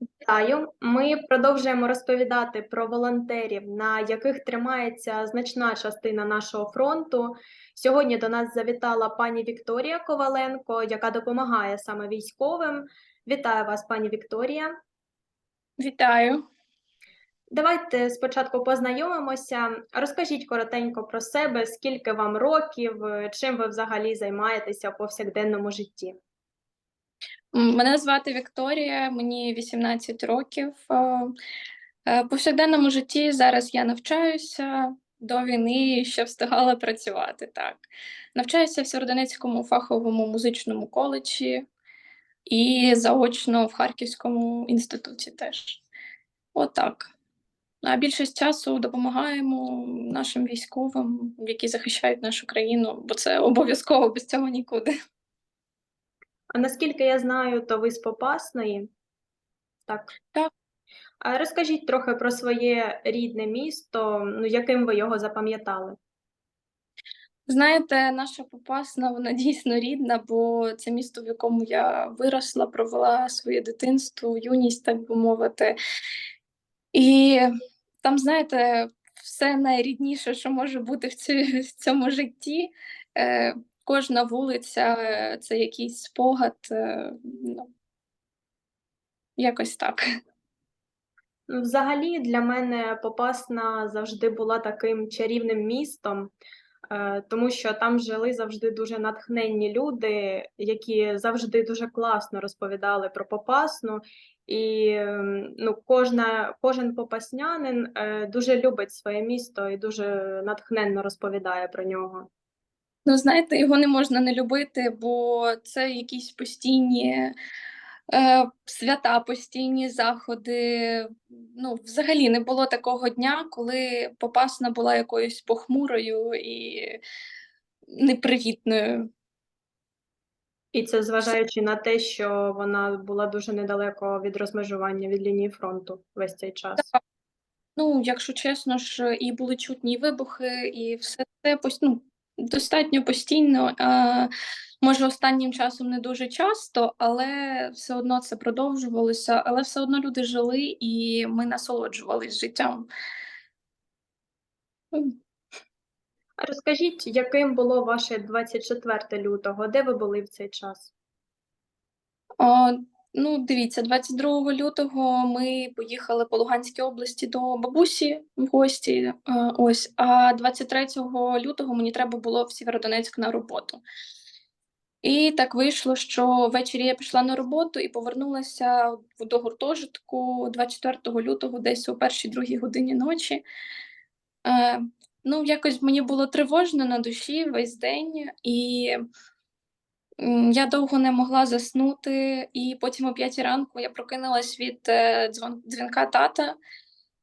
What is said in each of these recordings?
Вітаю! Ми продовжуємо розповідати про волонтерів, на яких тримається значна частина нашого фронту. Сьогодні до нас завітала пані Вікторія Коваленко, яка допомагає саме військовим. Вітаю вас, пані Вікторія. Вітаю. Давайте спочатку познайомимося. Розкажіть коротенько про себе, скільки вам років, чим ви взагалі займаєтеся в повсякденному житті. Мене звати Вікторія, мені 18 років. Е, е, В повсякденному житті зараз я навчаюся до війни ще встигала працювати. Так. Навчаюся в Сєвєродонецькому фаховому музичному коледжі і заочно в Харківському інституті теж. Отак. А більшість часу допомагаємо нашим військовим, які захищають нашу країну, бо це обов'язково без цього нікуди. А наскільки я знаю, то ви з Попасної. Так. Так. А розкажіть трохи про своє рідне місто, ну яким ви його запам'ятали? Знаєте, наша Попасна, вона дійсно рідна, бо це місто, в якому я виросла, провела своє дитинство, юність, так би мовити. І там, знаєте, все найрідніше, що може бути в, цьому житті. Кожна вулиця е, це якийсь спогад. Е, ну, якось так. Ну, Взагалі, для мене Попасна завжди була таким чарівним містом, е, тому що там жили завжди дуже натхненні люди, які завжди дуже класно розповідали про Попасну. І ну, кожна, кожен попаснянин дуже любить своє місто і дуже натхненно розповідає про нього. Ну, знаєте, його не можна не любити, бо це якісь постійні е, свята, постійні заходи. Ну, взагалі не було такого дня, коли Попасна була якоюсь похмурою і непривітною. І це зважаючи на те, що вона була дуже недалеко від розмежування від лінії фронту весь цей час. Ну, якщо чесно ж, і були чутні вибухи, і все це ну, достатньо постійно. Може, останнім часом не дуже часто, але все одно це продовжувалося. Але все одно люди жили і ми насолоджувалися життям. Розкажіть, яким було ваше 24 лютого? Де ви були в цей час? Ну, дивіться, 22 лютого ми поїхали по Луганській області до бабусі в гості. ось, а 23 лютого мені треба було в Сєвєродонецьк на роботу. І так вийшло, що ввечері я пішла на роботу і повернулася до гуртожитку 24 лютого, десь о першій другій годині ночі. Е, ну, якось мені було тривожно на душі весь день, і я довго не могла заснути. І потім о п'ятій ранку я прокинулась від е, дзвінка тата,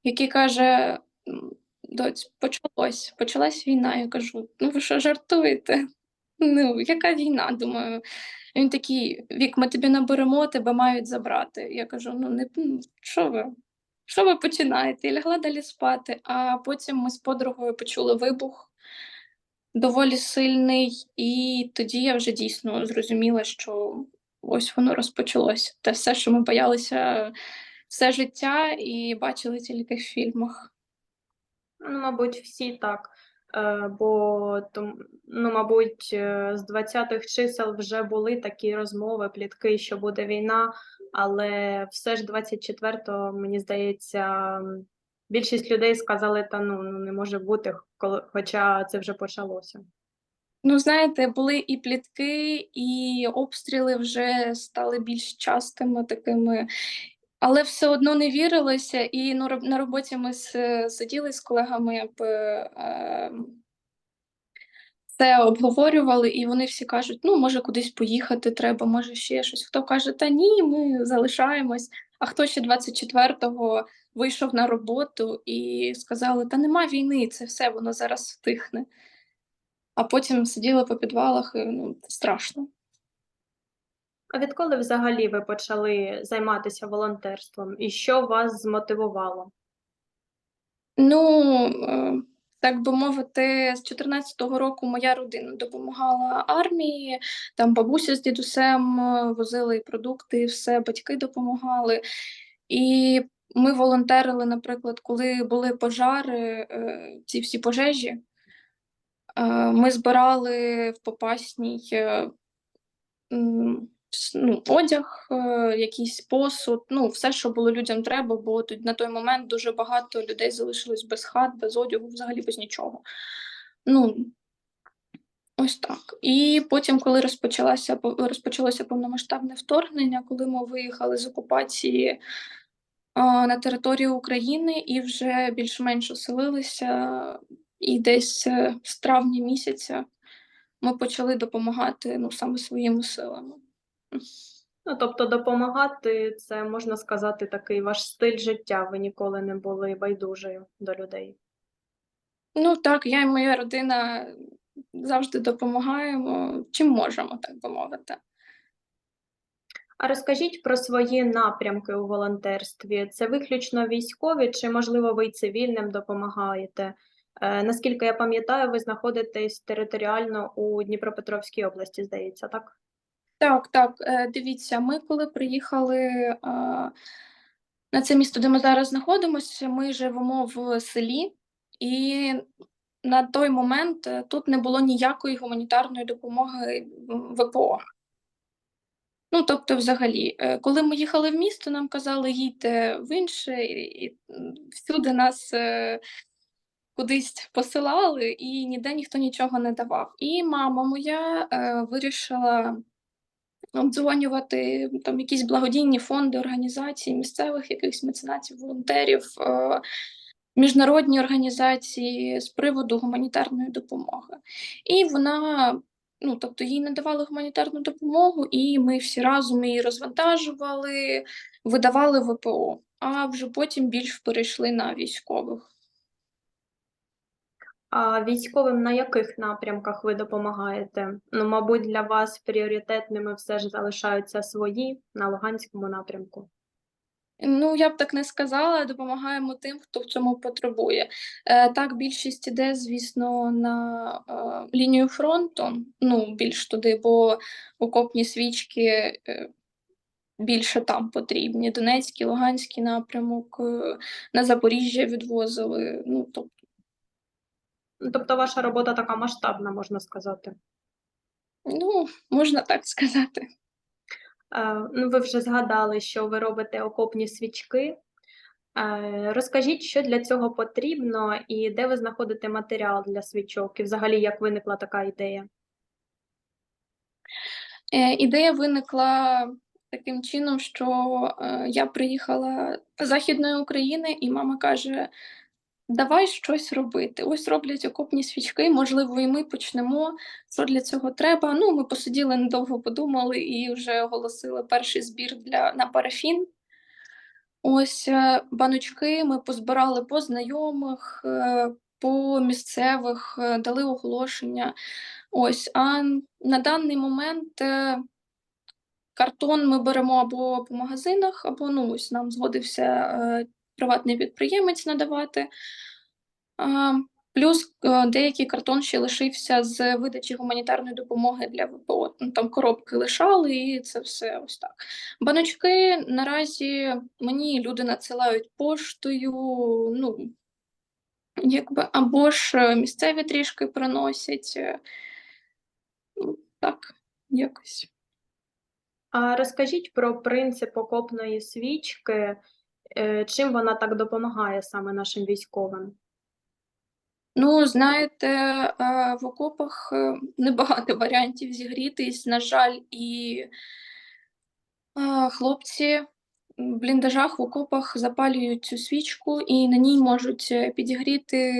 який каже: «М, Доць, почалось, почалась війна. Я кажу: ну ви що, жартуєте? Ну, яка війна? Думаю. Він такий: Вік, ми тобі наберемо, тебе мають забрати. Я кажу: ну не що ви? Що ви починаєте? І лягла далі спати. А потім ми з подругою почули вибух доволі сильний, і тоді я вже дійсно зрозуміла, що ось воно розпочалося. Те все, що ми боялися все життя і бачили тільки в фільмах. Ну, мабуть, всі так. Е, Бо, ну, мабуть, е, з 20-х чисел вже були такі розмови, плітки, що буде війна, але все ж 24-го, мені здається, більшість людей сказали, та ну, ну не може бути, хоча це вже почалося. Ну, знаєте, були і плітки, і обстріли вже стали більш частими такими, але все одно не вірилося. І ну, на роботі ми сиділи з колегами, б, е, це обговорювали, і вони всі кажуть: ну, може, кудись поїхати треба, може ще щось. Хто каже, та ні, ми залишаємось. А хто ще 24-го вийшов на роботу і сказали, та нема війни, це все, воно зараз стихне. А потім сиділи по підвалах, і ну, страшно. А відколи взагалі ви почали займатися волонтерством? І що вас змотивувало? Ну, е, так би мовити, з 14-го року моя родина допомагала армії, там бабуся з дідусем е, возили продукти, все, батьки допомагали. І ми волонтерили, наприклад, коли були пожари, е, ці всі пожежі. Е, Ми збирали в Попасній ну, одяг, е, якийсь посуд, ну, все, що було людям треба, бо тут на той момент дуже багато людей залишилось без хат, без одягу, взагалі без нічого. Ну, ось так. І потім, коли розпочалося, розпочалося повномасштабне вторгнення, коли ми виїхали з окупації а, на територію України і вже більш-менш оселилися, і десь е, з травня місяця ми почали допомагати ну, саме своїми силами. Ну, тобто допомагати, це можна сказати, такий ваш стиль життя. Ви ніколи не були байдужою до людей. Ну так, я і моя родина завжди допомагаємо, чим можемо, так би мовити. А розкажіть про свої напрямки у волонтерстві. Це виключно військові, чи, можливо, ви й цивільним допомагаєте? Е, наскільки я пам'ятаю, ви знаходитесь територіально у Дніпропетровській області, здається, так? Так, так, е, дивіться, ми коли приїхали на це місто, де ми зараз знаходимося, ми живемо в селі, і на той момент е, тут не було ніякої гуманітарної допомоги ВПО. Ну, тобто, взагалі, е, коли ми їхали в місто, нам казали, їдьте в інше, і, всюди нас кудись посилали, і ніде ніхто нічого не давав. І мама моя вирішила обдзвонювати там якісь благодійні фонди, організації, місцевих якихось меценатів, волонтерів, е, міжнародні організації з приводу гуманітарної допомоги. І вона, ну тобто, їй надавали гуманітарну допомогу, і ми всі разом її розвантажували, видавали ВПО, а вже потім більш перейшли на військових. А військовим на яких напрямках ви допомагаєте? Ну, мабуть, для вас пріоритетними все ж залишаються свої на Луганському напрямку. Ну, я б так не сказала, допомагаємо тим, хто в цьому потребує. Е, так, більшість іде, звісно, на е, лінію фронту, ну, більш туди, бо окопні свічки е, більше там потрібні. Донецький, Луганський напрямок, е, на Запоріжжя відвозили. Ну, тобто, Тобто ваша робота така масштабна, можна сказати. ну, можна так сказати. Е, Ну, ви вже згадали, що ви робите окопні свічки. Е, Розкажіть, що для цього потрібно і де ви знаходите матеріал для свічок, і взагалі як виникла така ідея? Е, Ідея виникла таким чином, що я приїхала з Західної України, і мама каже: давай щось робити. Ось роблять окопні свічки, можливо, і ми почнемо. Що для цього треба? Ну, ми посиділи недовго подумали і вже оголосили перший збір для, на парафін. Ось е, баночки ми позбирали по знайомих, е, по місцевих, е, дали оголошення. Ось, а на даний момент картон ми беремо або по магазинах, або ну, ось нам згодився приватний підприємець надавати. Плюс е, деякий картон ще лишився з видачі гуманітарної допомоги для ВПО. Ну, Там коробки лишали, і це все ось так. Баночки наразі мені люди надсилають поштою, ну, якби, або ж е, місцеві трішки приносять. е, Ну, так, якось. А розкажіть про принцип окопної свічки, чим вона так допомагає саме нашим військовим? Ну, знаєте, е, в окопах е, небагато варіантів зігрітись, на жаль, і е, хлопці бліндажах в окопах запалюють цю свічку і на ній можуть е, підігріти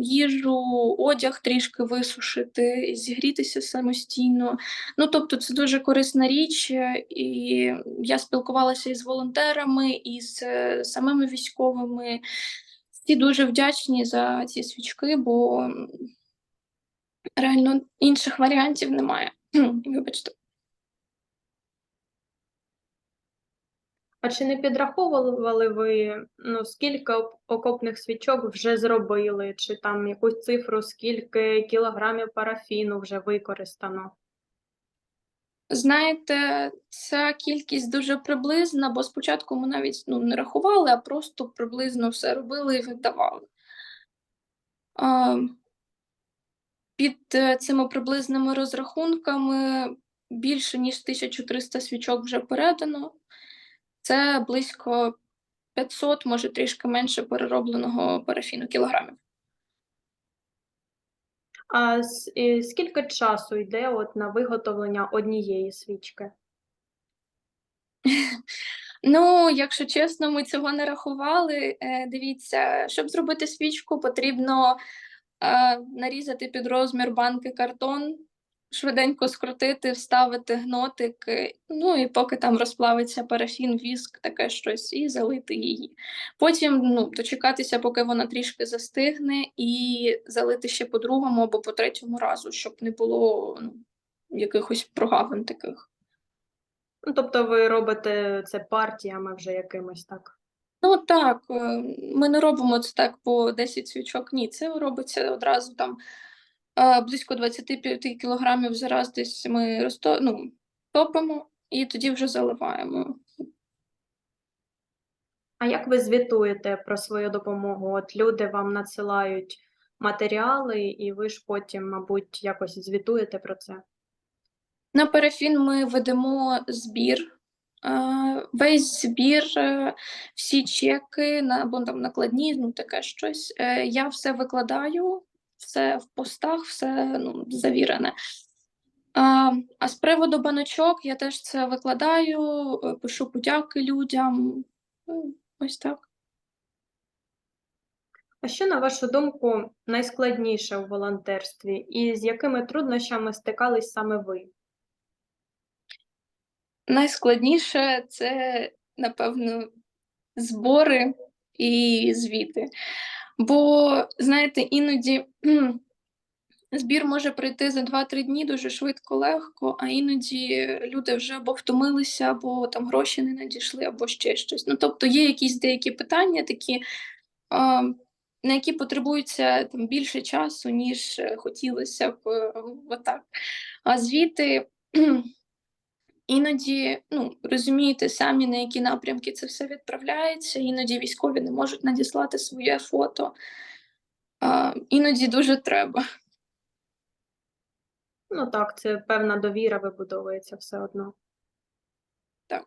їжу, одяг трішки висушити, зігрітися самостійно. Ну, тобто, це дуже корисна річ, е, і я спілкувалася із волонтерами, і з е, самими військовими. Всі дуже вдячні за ці свічки, бо реально інших варіантів немає. Вибачте. А чи не підраховували ви, ну, скільки окопних свічок вже зробили, чи там якусь цифру, скільки кілограмів парафіну вже використано? Знаєте, ця кількість дуже приблизна, бо спочатку ми навіть ну, не рахували, а просто приблизно все робили і віддавали. А, під е, цими приблизними розрахунками більше ніж 1300 свічок вже передано. Це близько 500, може трішки менше переробленого парафіну кілограмів. А скільки часу йде от на виготовлення однієї свічки? Ну, якщо чесно, ми цього не рахували. Е, Дивіться, щоб зробити свічку, потрібно е, нарізати під розмір банки картон, швиденько скрутити, вставити гнотик, ну і поки там розплавиться парафін, віск, таке щось, і залити її. Потім ну, дочекатися, поки вона трішки застигне, і залити ще по другому або по третьому разу, щоб не було ну, якихось прогавин таких. Ну, тобто ви робите це партіями вже якимось так. Ну так, е, ми не робимо це так по 10 свічок. Ні, це робиться одразу там близько 25 кілограмів зараз десь ми розто... ну, топимо і тоді вже заливаємо. А як ви звітуєте про свою допомогу? От люди вам надсилають матеріали, і ви ж потім, мабуть, якось звітуєте про це. На парафін ми ведемо збір. Е, Весь збір, е, всі чеки на або там накладні, ну таке щось. Е, Я все викладаю, все в постах, все ну, завірене. А, а з приводу баночок я теж це викладаю, е, пишу подяки людям. Ну, Ось так. А що, на вашу думку, найскладніше у волонтерстві, і з якими труднощами стикались саме ви? Найскладніше це, напевно, збори і звіти. Бо, знаєте, іноді збір може пройти за 2-3 дні дуже швидко, легко, а іноді люди вже або втомилися, або там гроші не надійшли, або ще щось. Ну, тобто є якісь деякі питання, такі, на які потребується там більше часу, ніж хотілося б е, отак. А звіти. Іноді, ну розумієте самі, на які напрямки це все відправляється. Іноді військові не можуть надіслати своє фото. А, іноді дуже треба. Ну так, це певна довіра вибудовується все одно. Так.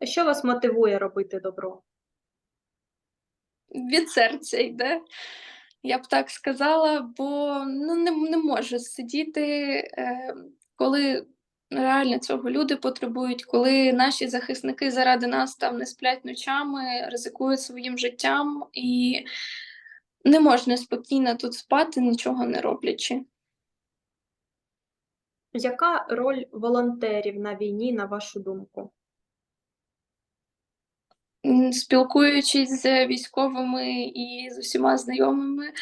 А що вас мотивує робити добро? Від серця йде. Я б так сказала, бо ну, не, не можу сидіти, е, коли реально цього люди потребують, коли наші захисники заради нас там не сплять ночами, ризикують своїм життям, і не можна спокійно тут спати, нічого не роблячи. Яка роль волонтерів на війні, на вашу думку? Спілкуючись з військовими і з усіма знайомими,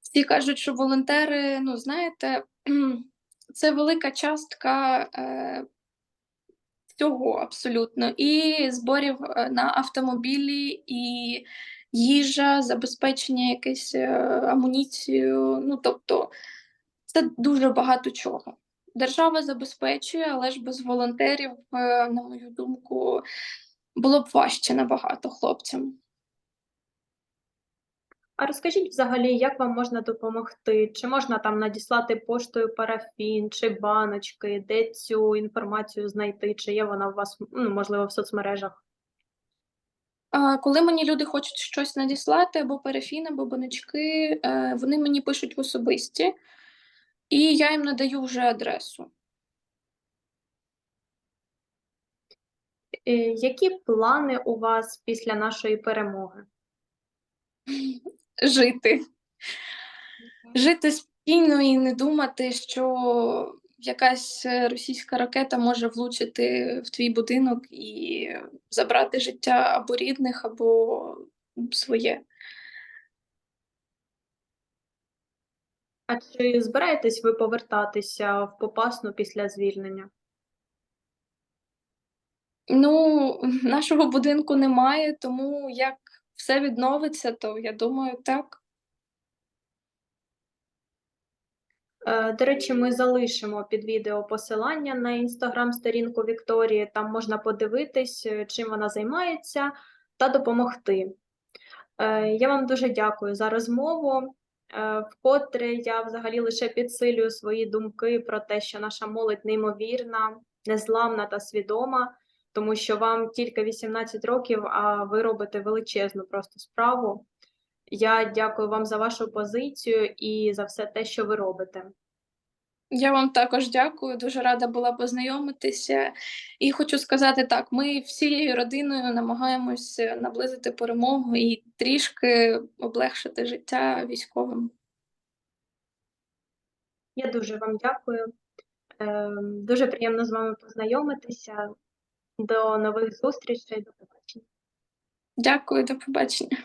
всі кажуть, що волонтери, ну знаєте, це велика частка е, всього абсолютно. І зборів е, на автомобілі, і їжа, забезпечення якесь е, амуніцією. Ну тобто, це дуже багато чого. Держава забезпечує, але ж без волонтерів, е, на мою думку, було б важче набагато хлопцям. А розкажіть взагалі, як вам можна допомогти? Чи можна там надіслати поштою парафін, чи баночки, де цю інформацію знайти, чи є вона у вас, ну, можливо, в соцмережах? А, Коли мені люди хочуть щось надіслати, або парафін, або баночки, е, вони мені пишуть в особисті, і я їм надаю вже адресу. Е, Які плани у вас після нашої перемоги? Жити. Жити спокійно і не думати, що якась російська ракета може влучити в твій будинок і забрати життя або рідних, або своє. А чи збираєтесь ви повертатися в Попасну після звільнення? Ну, нашого будинку немає, тому як все відновиться, то я думаю, так. Е, До речі, ми залишимо під відео посилання на інстаграм-сторінку Вікторії. Там можна подивитись, е, чим вона займається, та допомогти. Е, Я вам дуже дякую за розмову. Вкотре я взагалі лише підсилюю свої думки про те, що наша молодь неймовірна, незламна та свідома, тому що вам тільки 18 років, а ви робите величезну просто справу. Я дякую вам за вашу позицію і за все те, що ви робите. Я вам також дякую, дуже рада була познайомитися. І хочу сказати так: ми всією родиною намагаємось наблизити перемогу і трішки облегшити життя військовим. Я дуже вам дякую. Ем, Дуже приємно з вами познайомитися. До нових зустрічей, до побачення. Дякую, до побачення.